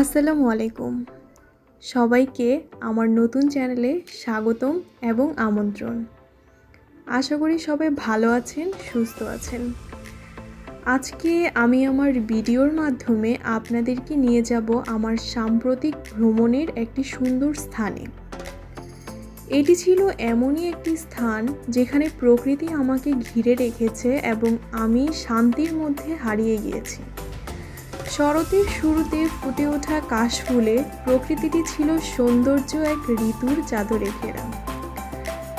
আসসালামু আলাইকুম। সবাইকে আমার নতুন চ্যানেলে স্বাগতম এবং আমন্ত্রণ। আশা করি সবাই ভালো আছেন, সুস্থ আছেন। আজকে আমি আমার ভিডিওর মাধ্যমে আপনাদেরকে নিয়ে যাব আমার সাম্প্রতিক ভ্রমণের একটি সুন্দর স্থানে। এটি ছিল এমনই একটি স্থান যেখানে প্রকৃতি আমাকে ঘিরে রেখেছে এবং আমি শান্তির মধ্যে হারিয়ে গিয়েছি। শরতের শুরুতে ফুটে ওঠা কাশফুলে প্রকৃতিটি ছিল সৌন্দর্য এক ঋতুর চাদরে ঘেরা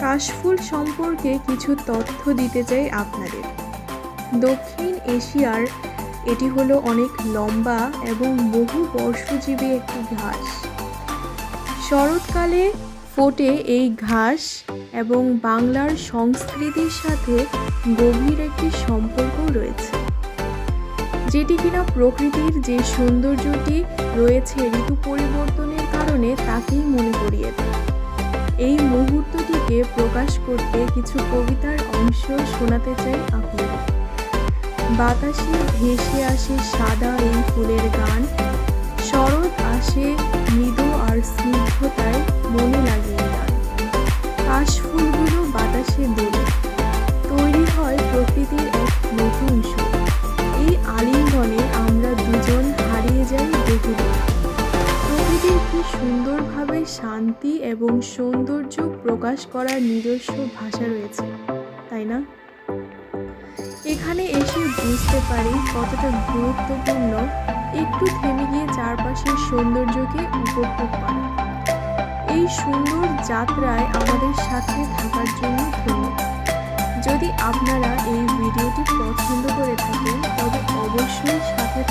কাশফুল সম্পর্কে কিছু তথ্য দিতে চাই আপনাদের। দক্ষিণ এশিয়ার এটি হলো অনেক লম্বা এবং বহু বর্ষজীবী একটি ঘাস। শরৎকালে ফোটে এই ঘাস এবং বাংলার সংস্কৃতির সাথে গভীর একটি সম্পর্ক রয়েছে। যেটি কিনা প্রকৃতির যে সৌন্দর্যটি রয়েছে, ঋতু পরিবর্তনের কারণে তাকেই মনে করিয়ে দেয়। এই মুহূর্তটিকে প্রকাশ করতে কিছু কবিতার অংশ শোনাতে চাই আপনাদের। বাতাসে ভেসে আসে সাদা এই ফুলের গান, শরৎ আসে মৃদু আর স্নিগ্ধতায় মনে লাগিয়ে গান। কাশ ফুলগুলো বাতাসে দোলে, তৈরি হয় প্রকৃতির এক নতুন সুর। সুন্দরভাবে শান্তি এবং সৌন্দর্য প্রকাশ করার নিজস্ব ভাষা রয়েছে, তাই না? এখানে এসে বুঝতে পারি কতটা গুরুত্বপূর্ণ একটু থেমে গিয়ে চারপাশের সৌন্দর্যকে উপভোগ করা। এই সুন্দর যাত্রায় আমাদের সাথে থাকার জন্য ধন্যবাদ। যদি আপনারা এই ভিডিওটি পছন্দ করে থাকেন, তবে অবশ্যই সাথে